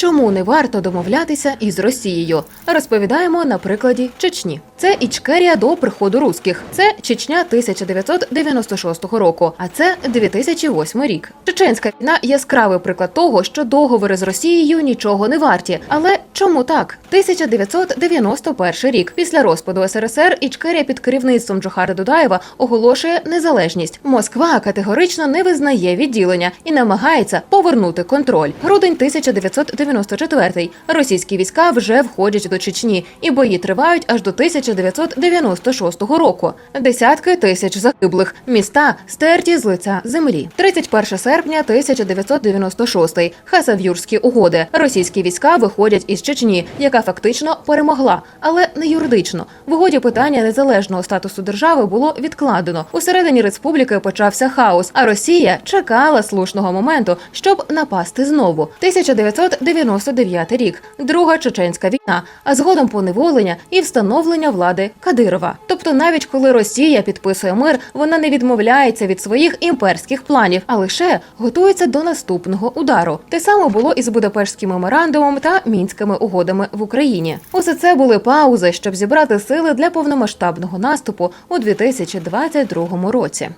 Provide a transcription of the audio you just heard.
Чому не варто домовлятися із Росією? Розповідаємо на прикладі Чечні. Це Ічкерія до приходу русських. Це Чечня 1996 року, а це 2008 рік. Чеченська війна яскравий приклад того, що договори з Росією нічого не варті. Але чому так? 1991 рік. Після розпаду СРСР Ічкерія під керівництвом Джохара Дудаєва оголошує незалежність. Москва категорично не визнає відділення і намагається повернути контроль. Грудень 1994. Російські війська вже входять до Чечні, і бої тривають аж до 1996 року. Десятки тисяч загиблих, міста стерті з лиця землі. 31 серпня 1996. Хасавюрські угоди. Російські війська виходять із Чечні, яка фактично перемогла, але не юридично. В угоді питання незалежного статусу держави було відкладено. У середині республіки почався хаос, а Росія чекала слушного моменту, щоб напасти знову. 1999 рік, друга чеченська війна, а згодом поневолення і встановлення влади Кадирова. Тобто, навіть коли Росія підписує мир, вона не відмовляється від своїх імперських планів, а лише готується до наступного удару. Те саме було і з Будапештським меморандумом та мінськими угодами в Україні. Усе це були паузи, щоб зібрати сили для повномасштабного наступу у 2022 році.